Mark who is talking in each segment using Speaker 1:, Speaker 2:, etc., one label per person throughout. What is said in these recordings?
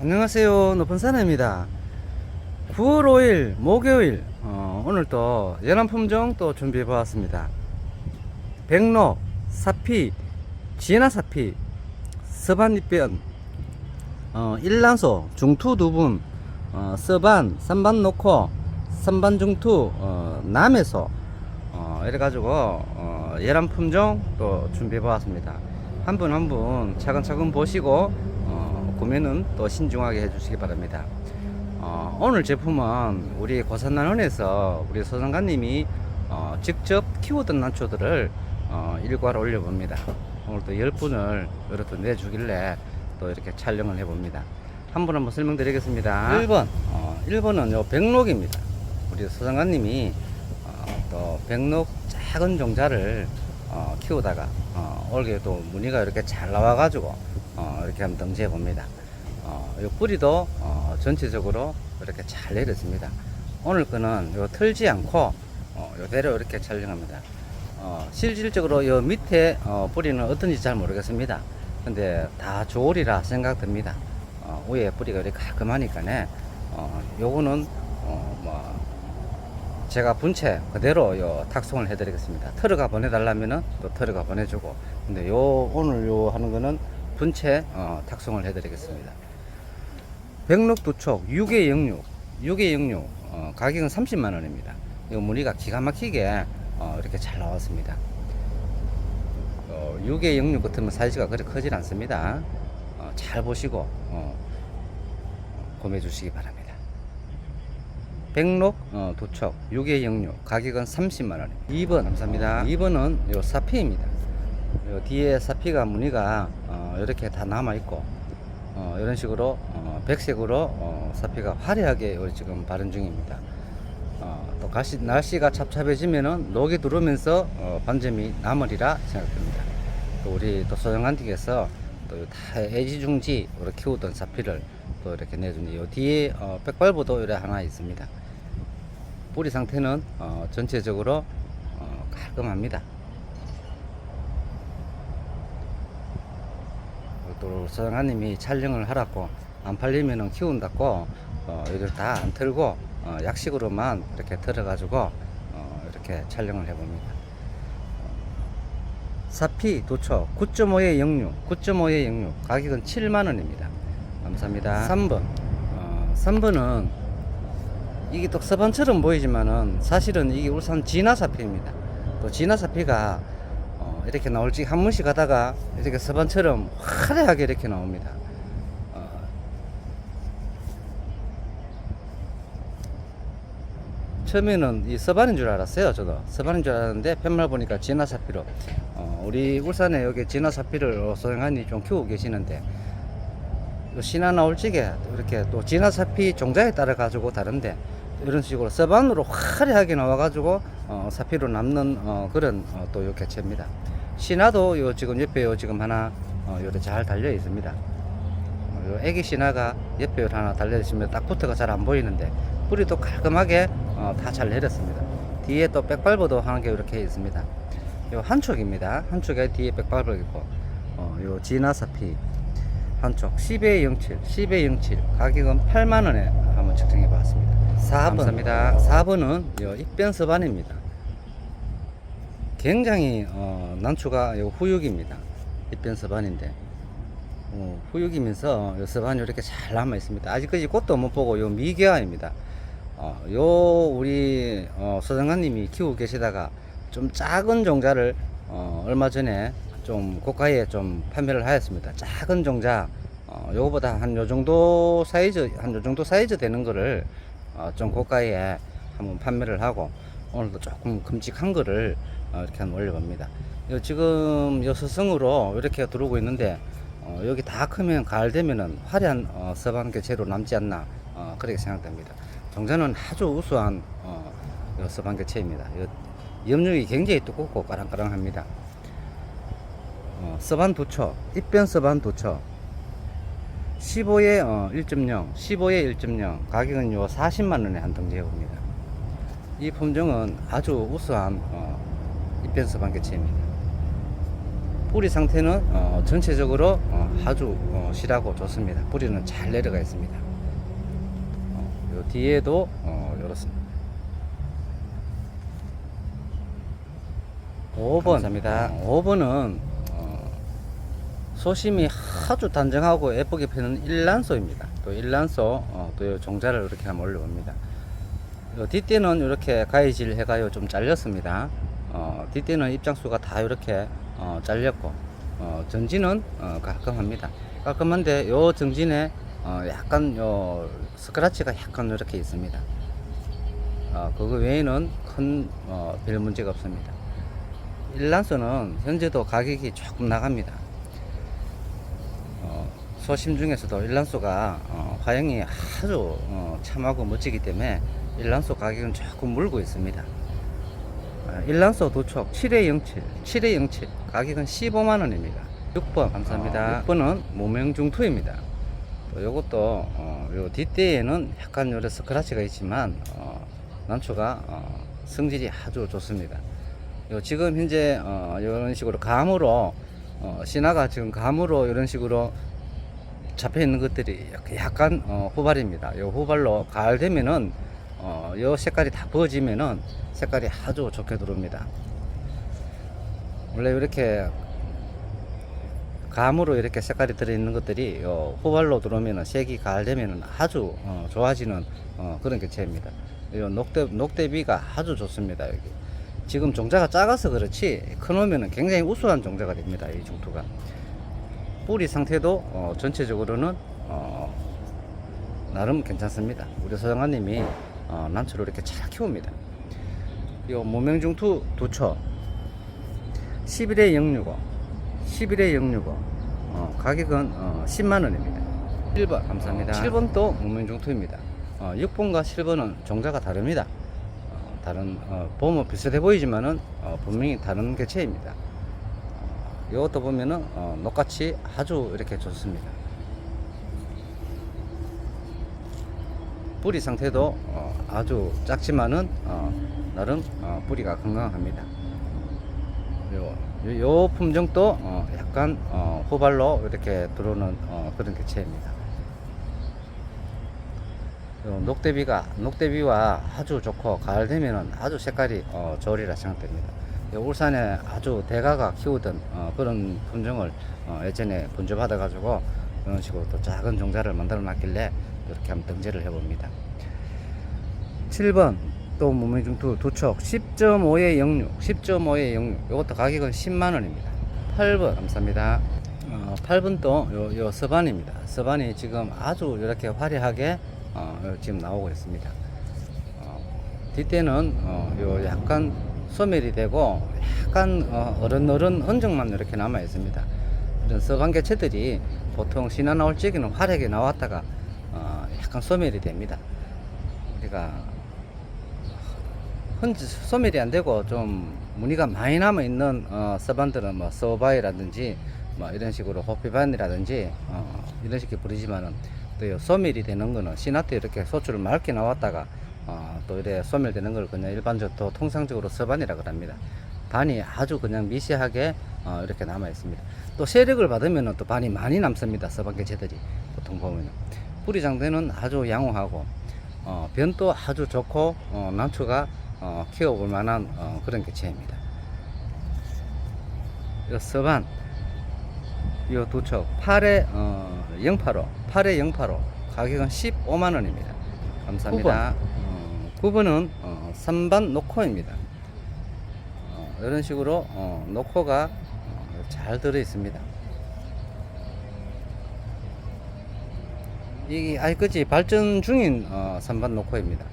Speaker 1: 안녕하세요. 높은 사나입니다. 9월 5일 목요일 어, 오늘 또 연안 품종 또 준비해 보았습니다. 백로, 사피, 지나 사피, 서반잎변, 어, 일란소, 중투 두 분, 어, 서반, 삼반 놓고, 삼반 중투, 어, 남에서 어, 이래가지고 어, 예란 품종 또 준비해 보았습니다. 한 분 한 분 차근차근 보시고 어, 구매는 또 신중하게 해주시기 바랍니다. 어, 오늘 제품은 우리 고산난원에서 우리 소장관님이 어, 직접 키우던 난초들을 어, 일과로 올려봅니다. 오늘 또 10분을 이렇게 내주길래 또 이렇게 촬영을 해봅니다. 한 분 한번 설명드리겠습니다. 1번, 어, 1번은 요 백록입니다. 우리 소장관님이 어, 또 백록 작은 종자를 어, 키우다가 어, 올게 또 무늬가 이렇게 잘 나와가지고 어, 이렇게 한번 등지해 봅니다. 어, 요 뿌리도 어, 전체적으로 이렇게 잘 내렸습니다. 오늘 거는 요 틀지 않고 어, 요대로 이렇게 촬영합니다. 어, 실질적으로 요 밑에 어, 뿌리는 어떤지 잘 모르겠습니다. 근데 다 조울이라 생각됩니다. 어, 위에 뿌리가 이렇게 깔끔하니까네. 어, 요거는 어, 뭐 제가 분체 그대로 요 탁송을 해드리겠습니다. 털어가 보내달라면은 또 털어가 보내주고. 근데 요 오늘 요 하는 거는 분체 어, 탁송을 해드리겠습니다. 백록 두촉 6의 영육 6의 영육 어, 가격은 30만 원입니다. 이 무늬가 기가 막히게 어, 이렇게 잘 나왔습니다. 어, 6의 영육 같으면 사이즈가 그렇게 크질 않습니다. 어, 잘 보시고 어, 구매해 주시기 바랍니다. 백록 어, 도척 6의 영육 가격은 30만 원. 2번 감사합니다. 2번은 요 사피입니다. 요 뒤에 사피가 무늬가 어, 이렇게 다 남아 있고 어, 이런 식으로 어, 백색으로 어, 사피가 화려하게 요 지금 바른 중입니다. 어, 또 가시, 날씨가 찹찹해지면은 녹이 들어오면서 어, 반점이 남으리라 생각됩니다. 또 우리 또 소영한님께서 또다 애지중지로 키우던 사피를 또 이렇게 내준 요 뒤에 어, 백발보도 이래 하나 있습니다. 뿌리 상태는 어, 전체적으로 어, 깔끔합니다. 또 소장님이 촬영을 하라고 안 팔리면은 키운다고 어, 이걸 다 안 틀고 어, 약식으로만 이렇게 들어가지고 어, 이렇게 촬영을 해봅니다. 사피 도초 9.5의 영육 9.5의 영육 가격은 7만원입니다. 감사합니다. 3번. 어, 3번은 이게 또 서반처럼 보이지만은 사실은 이게 울산 진화사피입니다. 또 진화사피가 어, 이렇게 나올지 한 번씩 가다가 이렇게 서반처럼 화려하게 이렇게 나옵니다. 어, 처음에는 이 서반인 줄 알았어요 저도. 서반인 줄 알았는데 편말 보니까 진화사피로. 어, 우리 울산에 여기 진화사피를 소영한이 좀 키우고 계시는데 요 신화 나올 적에 이렇게 또 진화사피 종자에 따라 가지고 다른데 이런 식으로 서반으로 화려하게 나와 가지고 어, 사피로 남는 어, 그런 어, 또 요 개체입니다 신화도 요 지금 옆에 요 지금 하나 어, 요래 잘 달려 있습니다. 어, 요 애기 신화가 옆에 요 하나 달려 있으면 딱 붙어가 잘 안 보이는데 뿌리도 깔끔하게 어, 다잘 내렸습니다. 뒤에 또 백발보도 하는 게 이렇게 있습니다. 요 한쪽입니다. 한쪽에 뒤에 백발보 있고 어, 요 진화사피 한쪽 10에 07 10에 07 가격은 8만 원에 한번 측정해 봤습니다. 4번 감사합니다. 4번은 요 입변서반입니다 굉장히 어, 난초가 요 후육입니다. 입변서반인데. 어, 후육이면서 요 서반이 이렇게 잘 남아 있습니다. 아직까지 꽃도 못 보고 요 미개화입니다. 어, 요 우리 어, 소장관님이 키우고 계시다가 좀 작은 종자를 어, 얼마 전에 좀 고가에 좀 판매를 하였습니다. 작은 종자. 어, 요거보다 한 요 정도 사이즈 한 요 정도 사이즈 되는 거를 어, 좀 고가에 한번 판매를 하고 오늘도 조금 큼직한 거를 어, 이렇게 한번 올려봅니다. 요 지금 요 서성으로 이렇게 들어오고 있는데 어, 여기 다 크면 가을 되면은 화려한 어, 서반 개체로 남지 않나 어, 그렇게 생각됩니다. 종자는 아주 우수한 어. 요 염력이 굉장히 두껍고 까랑까랑합니다. 어, 서반 도처, 입변 서반 도처 15에 어, 1.0, 15에 1.0 가격은 요 40만 원에 한 등재해 봅니다. 이 품종은 아주 우수한 어, 입변 서반 개체입니다. 뿌리 상태는 어, 전체적으로 어, 아주 어, 실하고 좋습니다. 뿌리는 잘 내려가 있습니다. 어, 요 뒤에도 어, 이렇습니다. 5번 감사합니다. 5번은 어, 소심이 아주 단정하고 예쁘게 피는 일란소입니다. 또 일란소 어, 또요 종자를 이렇게 한번 올려봅니다. 요 뒷대는 이렇게 가위질 해가요 좀 잘렸습니다. 어, 뒷대는 입장수가 다 이렇게 어, 잘렸고 어, 전진은 어, 깔끔합니다. 깔끔한데 요 정진에 어, 약간 요 스크라치가 약간 이렇게 있습니다. 어, 그거 외에는 큰 어, 별 문제가 없습니다. 일란소는 현재도 가격이 조금 나갑니다. 어, 소심 중에서도 일란소가 어, 화형이 아주 어, 참하고 멋지기 때문에 일란소 가격은 조금 물고 있습니다. 아, 일란소 도촉 7회07, 7회07 가격은 15만원입니다. 6번 감사합니다. 6번은 모명중 투입니다. 또 요것도 어, 요 뒷대에는 약간 요래 스크라치가 있지만 어, 난초가 어, 성질이 아주 좋습니다. 요 지금 현재 어, 이런 식으로 감으로 어, 신화가 지금 감으로 이런 식으로 잡혀 있는 것들이 약간 어, 후발입니다. 요 후발로 가을 되면은 어, 요 색깔이 다 부어지면은 색깔이 아주 좋게 들어옵니다. 원래 이렇게 감으로 이렇게 색깔이 들어있는 것들이 요 후발로 들어오면은 색이 가을 되면은 아주 어, 좋아지는 어, 그런 개체입니다. 요 녹대 녹대비가 아주 좋습니다 여기. 지금 종자가 작아서 그렇지 크놓으면 굉장히 우수한 종자가 됩니다 이 중투가 뿌리 상태도 어, 전체적으로는 어, 나름 괜찮습니다 우리 소장관님이 어, 난초를 이렇게 잘 키웁니다. 이 모명중투 두초. 11에 065 11에 065 어, 가격은 어, 10만원입니다. 1번 감사합니다. 7번도 모명중투입니다. 어, 6번과 7번은 종자가 다릅니다. 어, 다른 어, 보면 비슷해 보이지만은 어, 분명히 다른 개체입니다. 어, 이것도 보면은 어, 녹같이 아주 이렇게 좋습니다. 뿌리 상태도 어, 아주 작지만은 어, 나름 어, 뿌리가 건강합니다. 요, 요, 요 품종도 어, 약간 어, 후발로 이렇게 들어오는 어, 그런 개체입니다. 요 녹대비가 녹대비와 아주 좋고 가을 되면은 아주 색깔이 어, 좋으리라 생각됩니다. 요 울산에 아주 대가가 키우던 어, 그런 품종을 어, 예전에 분조받아 가지고 이런 식으로 또 작은 종자를 만들어 놨길래 이렇게 한번 등재를 해봅니다. 7번 또 무명중투 두촉 10.5에 06 10.5에 06 이것도 가격은 10만원입니다. 8번 감사합니다. 어, 8번 또 요, 요 서반입니다. 서반이 지금 아주 이렇게 화려하게 어, 지금 나오고 있습니다. 어, 뒷대는 어, 요 약간 소멸이 되고 약간 어, 어른어른 흔적만 이렇게 남아 있습니다. 이런 서반 개체들이 보통 신화 나올 적에는 화려하게 나왔다가 어, 약간 소멸이 됩니다 우리가 흔 소멸이 안 되고 좀 무늬가 많이 남아 있는 어, 서반들은 뭐 서바이라든지 뭐 이런 식으로 호피반이라든지 어, 이런 식으로 부르지만은 또 소멸이 되는 거는 씨나트 이렇게 소출을 맑게 나왔다가 어, 또 이래 소멸되는 걸 그냥 일반적으로 또 통상적으로 서반이라 그럽니다. 반이 아주 그냥 미세하게 어, 이렇게 남아 있습니다. 또 세력을 받으면 또 반이 많이 남습니다. 서반 개체들이 보통 보면 뿌리 장대는 아주 양호하고 어, 변도 아주 좋고 어, 난초가 어, 키워볼 만한 어, 그런 개체입니다. 이 서반 이 두척 8에 어, 085 8에 085 가격은 15만 원입니다. 감사합니다. 9번. 어, 9번은 어, 3반 노코입니다. 어, 이런 식으로 어, 노코가 어, 잘 들어 있습니다. 이게 아직까지 발전 중인 어, 3반 노코입니다.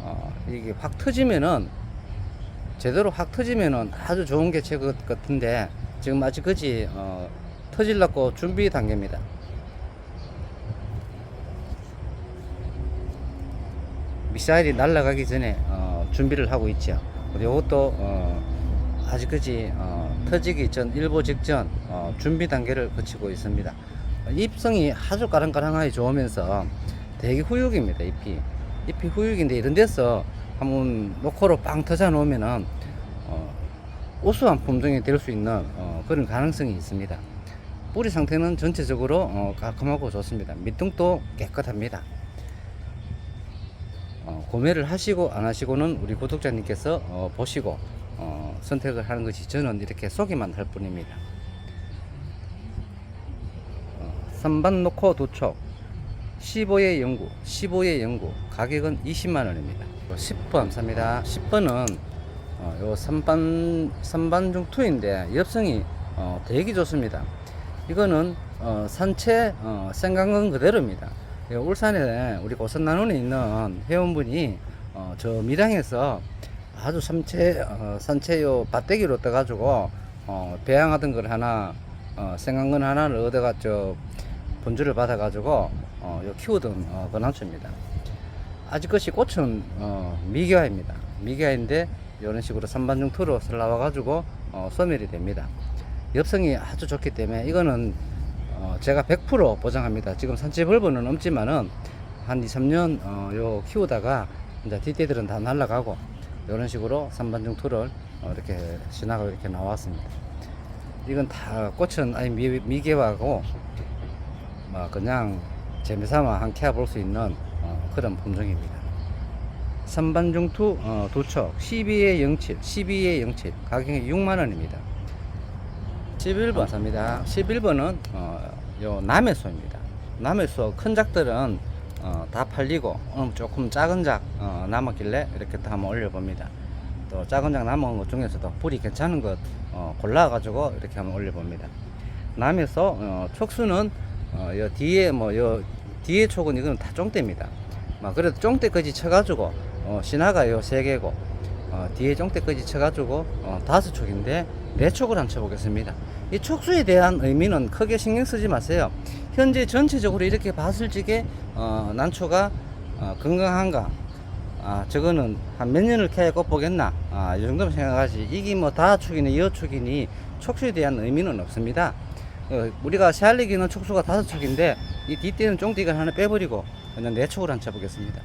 Speaker 1: 어, 이게 확 터지면은 제대로 확 터지면은 아주 좋은 개체 같- 같은데 지금 아직까지 어, 터질라고 준비 단계입니다. 미사일이 날아가기 전에 어, 준비를 하고 있죠. 이것도 어, 아직까지 어, 터지기 전 일보 직전 어, 준비 단계를 거치고 있습니다. 어, 잎성이 아주 까랑까랑하게 좋으면서 되게 후육입니다. 잎이 잎이 후육인데 이런 데서 한번 노코로 빵 터져 놓으면은 어, 우수한 품종이 될 수 있는 어, 그런 가능성이 있습니다. 뿌리 상태는 전체적으로 어, 깔끔하고 좋습니다. 밑둥도 깨끗합니다. 어, 구매를 하시고 안 하시고는 우리 구독자님께서 어, 보시고 어, 선택을 하는 것이 저는 이렇게 소개만 할 뿐입니다. 어, 선반 놓고 도촉 15의 연구 15의 연구 가격은 20만 원입니다. 10번 감사합니다. 10번은 어, 요 선반 선반 중 2인데 엽성이 어, 되게 좋습니다. 이거는 어, 산채 어, 생강은 그대로입니다. 예, 울산에 우리 고선난원에 있는 회원분이 어, 저 밀양에서 아주 삼채 어, 산채요 밭대기로 떠가지고 어, 배양하던 걸 하나 어, 생강근 하나를 얻어가 저 본주를 받아가지고 어, 요 키우던 어, 건황초입니다. 아직 것이 꽃은 어, 미개화입니다. 미개화인데 이런 식으로 선반중 투로 나와가지고 어, 소멸이 됩니다. 엽성이 아주 좋기 때문에 이거는 어, 제가 100% 보장합니다. 지금 벌번은 없지만은 한 2, 3년 어, 요 키우다가 이제 뒷대들은 다 날라가고 이런 식으로 선반중 투를 어, 이렇게 신화가 이렇게 나왔습니다. 이건 다 꽃은 아예 미, 미개화고 뭐 그냥 재미삼아 한 캐 볼 수 있는 어, 그런 품종입니다. 선반중투 어, 도척 12에 07, 12에 07 가격이 6만 원입니다. 11번 감사합니다. 11번은 어, 요 남해소입니다. 남해소 큰 작들은 어, 다 팔리고 오늘 조금 작은 작 어, 남았길래 이렇게 또 한번 올려봅니다. 또 작은 작 남은 것 중에서도 뿌리 괜찮은 것 어, 골라가지고 이렇게 한번 올려봅니다. 남해서 어, 촉수는 어, 요 뒤에 뭐요 뒤에 촉은 이거는 다 쫑대입니다. 막 그래도 쫑대까지 쳐가지고 어, 신화가 요 세 개고 어, 뒤에 쫑대까지 쳐가지고 어, 다섯 촉인데 네 촉을 한번 쳐보겠습니다. 이 촉수에 대한 의미는 크게 신경 쓰지 마세요. 현재 전체적으로 이렇게 봤을 적에 어, 난초가 어, 건강한가 아, 저거는 한 몇 년을 캐야 꽃 보겠나? 아, 이 정도면 생각하지. 이게 뭐 다 축이니 여 축이니 촉수에 대한 의미는 없습니다. 어, 우리가 새알리기는 촉수가 다섯 촉인데 이 뒷대는 쫑디가 하나 빼버리고 그냥 네 촉을 한 쳐보겠습니다.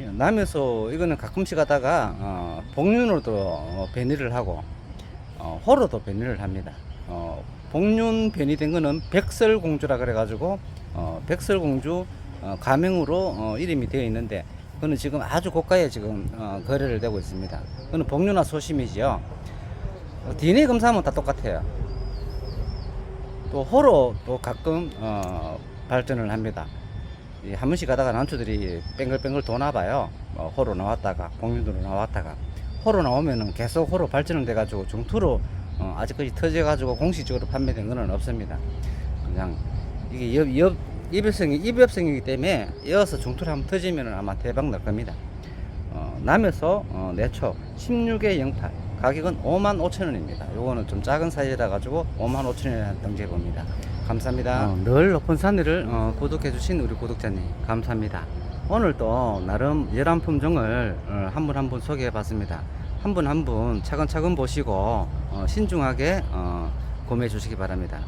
Speaker 1: 예, 남에서 이거는 가끔씩 하다가 어, 복륜으로도 어, 변이를 하고 어, 호로도 변이를 합니다. 어, 복륜 변이된 거는 백설공주라 그래가지고 어, 백설공주 어, 가명으로 어, 이름이 되어 있는데 그거는 지금 아주 고가에 지금 어, 거래를 되고 있습니다. 그거는 복륜화 소심이지요. 어, DNA 검사하면 다 똑같아요. 또 호로 또 가끔 어, 발전을 합니다. 이한 번씩 가다가 난초들이 뱅글뱅글 도나 봐요. 어, 호로 나왔다가 복륜으로 나왔다가 호로 나오면은 계속 호로 발전을 돼가지고 중투로 어, 아직까지 터져가지고 공식적으로 판매된 거는 없습니다. 그냥 이게 옆, 옆, 입엽성이, 입엽성이기 때문에 이어서 중투를 한번 터지면 아마 대박 날 겁니다. 어, 남에서 어, 내초 16에 08 가격은 5만 5천 원입니다. 요거는 좀 작은 사이즈라 가지고 5만 5천 원에 등재 봅니다. 감사합니다. 어, 늘 높은 산리를 어, 구독해 주신 우리 구독자님 감사합니다. 오늘도 나름 열한 품종을 어, 한분 한 분 소개해 봤습니다. 한 분 한 분 차근차근 보시고 어, 신중하게 어, 구매해 주시기 바랍니다.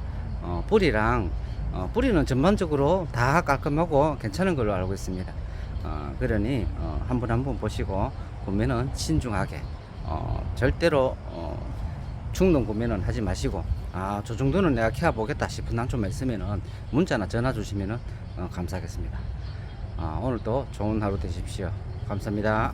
Speaker 1: 어, 뿌리랑 어, 뿌리는 전반적으로 다 깔끔하고 괜찮은 걸로 알고 있습니다. 어, 그러니 한분 한 분 보시고 구매는 신중하게 어, 절대로 어, 충동 구매는 하지 마시고 아 저 정도는 내가 캐 보겠다 싶은 난초만 있으면은 문자나 전화 주시면은 어, 감사하겠습니다. 아, 오늘도 좋은 하루 되십시오. 감사합니다.